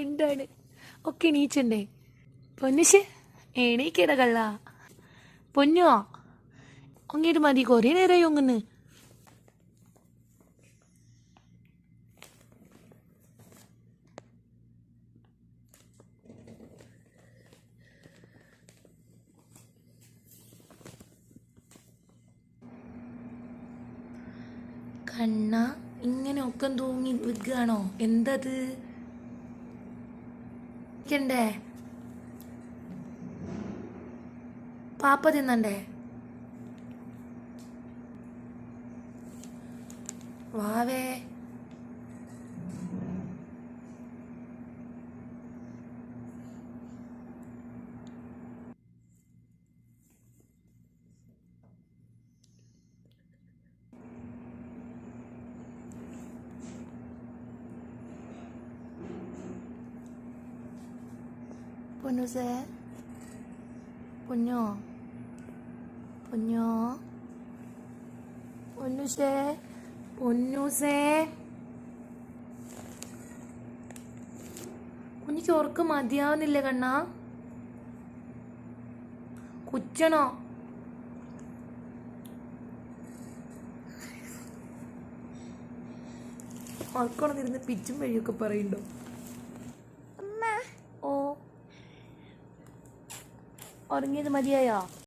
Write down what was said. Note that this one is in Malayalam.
എന്താണ്? ഒക്കെ എണീച്ചണ്ടേ? പൊന്നിശ് എണീക്കിടകള്ള കള്ള. പൊന്നുവാ അങ്ങേട്ട് മതി കുറേ നേരമായി ഒങ്ങന്ന് കണ്ണ ഇങ്ങനെ ഒക്കെ തൂങ്ങി വിൽക്കുകയാണോ എന്തത്? ണ്ടേ പാപ്പ തിന്നണ്ടേ? വാവേ. പൊന്നുസേ പൊന്നോ പൊന്നോ പൊന്നുസേ പൊന്നൂസേ കുഞ്ഞിക്ക് ഉറക്കം മതിയാവുന്നില്ല കണ്ണ കുച്ചണോ ഉറക്കണം ഇരുന്ന് പിച്ചും വഴിയൊക്കെ പറയുണ്ടോ ഉറങ്ങിയത് മതിയായോ?